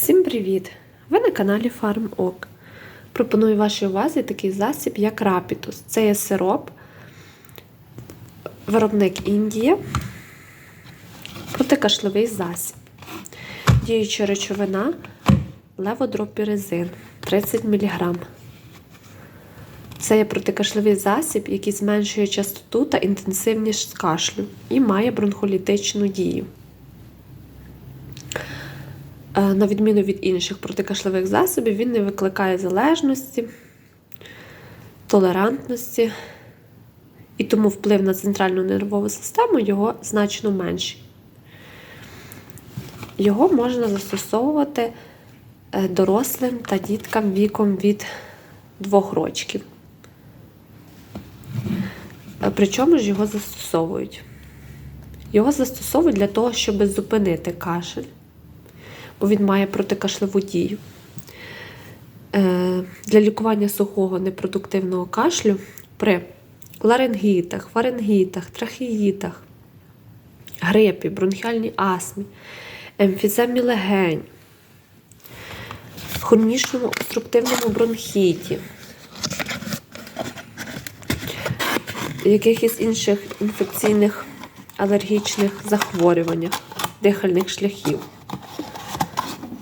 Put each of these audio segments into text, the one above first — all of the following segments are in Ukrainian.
Всім привіт! Ви на каналі FarmOk. Пропоную вашій увазі такий засіб, як рапітус. Це є сироп, виробник Індія, протикашлевий засіб. Діюча речовина леводропірезин 30 мг. Це є протикашлевий засіб, який зменшує частоту та інтенсивність кашлю і має бронхолітичну дію. Е, На відміну від інших протикашлевих засобів, він не викликає залежності, толерантності, і тому вплив на центральну нервову систему його значно менший. Його можна застосовувати е, дорослим та діткам віком від 2 років. Е, Причому ж його застосовують? Його застосовують для того, щоб зупинити кашель бо він має протикашлеву дію. Е, Для лікування сухого непродуктивного кашлю при ларингітах, фарингітах, трахеїтах, грипі, бронхіальній астмі, емфіземі легень, хронічному обструктивному бронхіті, якихось інших інфекційних алергічних захворюваннях дихальних шляхів.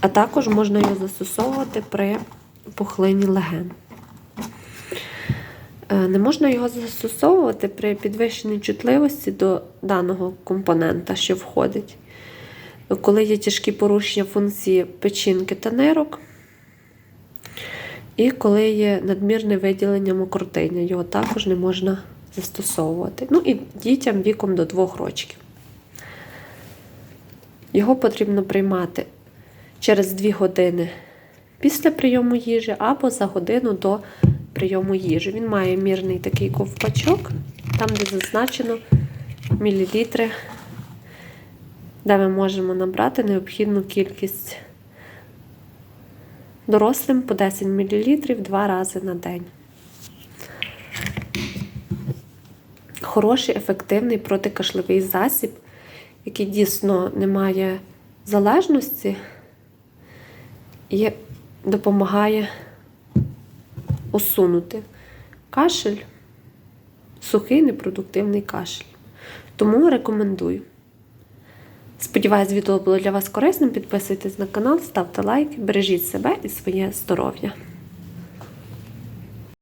А також можна його застосовувати при пухлині леген. Е, Не можна його застосовувати при підвищеній чутливості до даного компонента, що входить, коли є тяжкі порушення функції печінки та нирок, і коли є надмірне виділення мокротиння, його також не можна застосовувати. Ну і дітям віком до 2 років. Його потрібно приймати через 2 години після прийому їжі або за годину до прийому їжі. Він має мірний такий ковпачок, там, де зазначено мілілітри, де ми можемо набрати необхідну кількість дорослим по 10 мл два рази на день. Хороший, ефективний протикашлевий засіб, який дійсно не має залежності і допомагає усунути кашель, сухий непродуктивний кашель. Тому рекомендую. Сподіваюсь, відео було для вас корисним. Підписуйтесь на канал, ставте лайки, бережіть себе і своє здоров'я.